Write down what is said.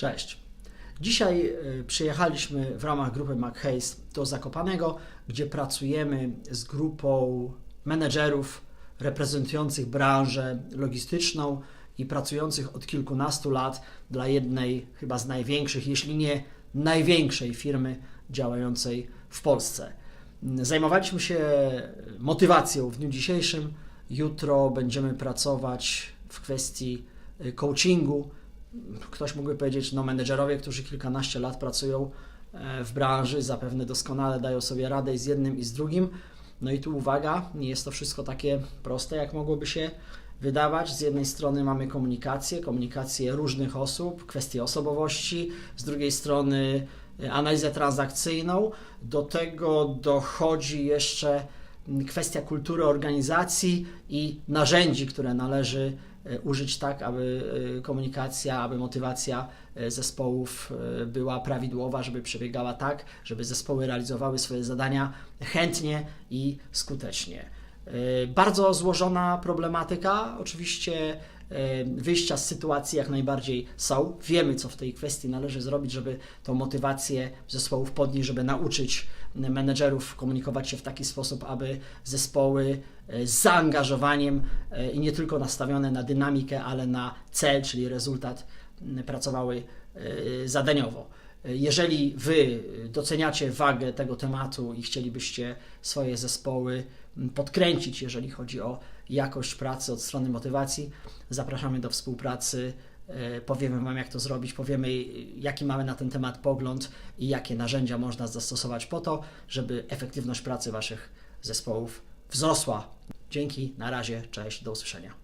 Cześć. Dzisiaj y, przyjechaliśmy w ramach grupy McHays do Zakopanego, gdzie pracujemy z grupą menedżerów reprezentujących branżę logistyczną i pracujących od kilkunastu lat dla jednej chyba z największych, jeśli nie największej firmy działającej w Polsce. Zajmowaliśmy się motywacją w dniu dzisiejszym. Jutro będziemy pracować w kwestii y, coachingu. Ktoś mógłby powiedzieć, no menedżerowie, którzy kilkanaście lat pracują e, w branży, zapewne doskonale dają sobie radę i z jednym i z drugim. No i tu uwaga, nie jest to wszystko takie proste, jak mogłoby się wydawać. Z jednej strony mamy komunikację, komunikację różnych osób, kwestie osobowości, z drugiej strony e, analizę transakcyjną. Do tego dochodzi jeszcze kwestia kultury organizacji i narzędzi, które należy użyć tak, aby e, komunikacja, aby motywacja e, zespołów e, była prawidłowa, żeby przebiegała tak, żeby zespoły realizowały swoje zadania chętnie i skutecznie. E, Bardzo złożona problematyka. Oczywiście e, wyjścia z sytuacji jak najbardziej są. Wiemy, co w tej kwestii należy zrobić, żeby tą motywację zespołów podnieść, żeby nauczyć menedżerów komunikować się w taki sposób, aby zespoły e, z zaangażowaniem e, i nie tylko nastawione na dynamikę, ale na cel, czyli rezultat, pracowały e, zadaniowo. Jeżeli Wy doceniacie wagę tego tematu i chcielibyście swoje zespoły podkręcić, jeżeli chodzi o jakość pracy od strony motywacji, zapraszamy do współpracy. E, Powiemy Wam, jak to zrobić, powiemy, jaki mamy na ten temat pogląd i jakie narzędzia można zastosować po to, żeby efektywność pracy Waszych zespołów wzrosła. Dzięki, na razie, cześć, do usłyszenia.